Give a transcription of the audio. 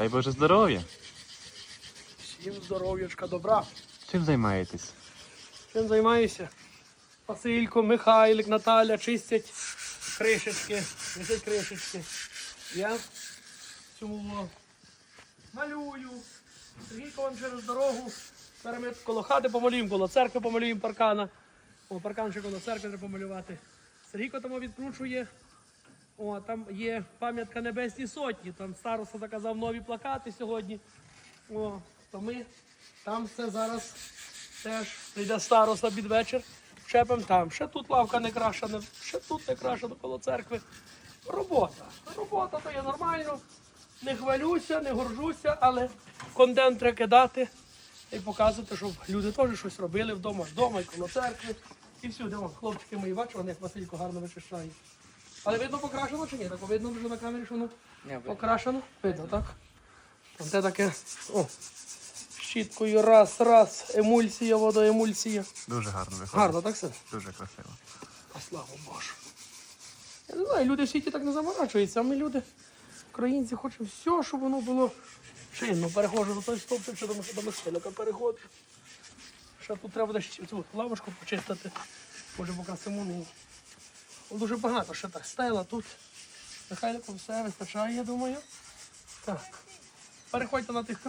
Дай Боже здоров'я. Всім здоров'ячка, добра. Чим займаєтесь? Чим займаюся? Василько, Михайлик, Наталя чистять кришечки, висять кришечки. Я цьому малюю. Сергійко вон через дорогу. Зараз ми коло хати помалюємо, коло церкви помалюємо паркана. О, паркан ще коло церкви треба помалювати. Сергійко там відкручує. О, там є пам'ятка Небесній Сотні. Там староста заказав нові плакати сьогодні. О, то ми там все зараз теж прийде староста під вечір. Щепим там. Ще тут лавка не крашена, ще тут не крашена коло церкви. Робота. Робота то є нормально. Не хвалюся, не горжуся, але контент треба кидати і показувати, щоб люди теж щось робили вдома, вдома і коло церкви. І всюди. Вон, хлопчики мої, бачу, вони як Василько гарно вичищають. Але видно покрашено чи ні? Так видно вже на камері, що воно покрашено? Видно, так? Там Це таке. О, щіткою раз, раз, емульсія, водоемульсія. Дуже гарно виходить. Гарно, так все? Дуже красиво. А слава Богу. Я не знаю, люди в світі так не заморачуються, а ми люди, українці, хочемо все, щоб воно було чинно. Переходжу до той стовпчик, що до, до мистелика переходжу. Ще тут треба буде цю лавочку почистити. Може Ну, Дуже багато ще так Стайла тут. Нехай все вистачає, я думаю. Так. Переходьте на тих край.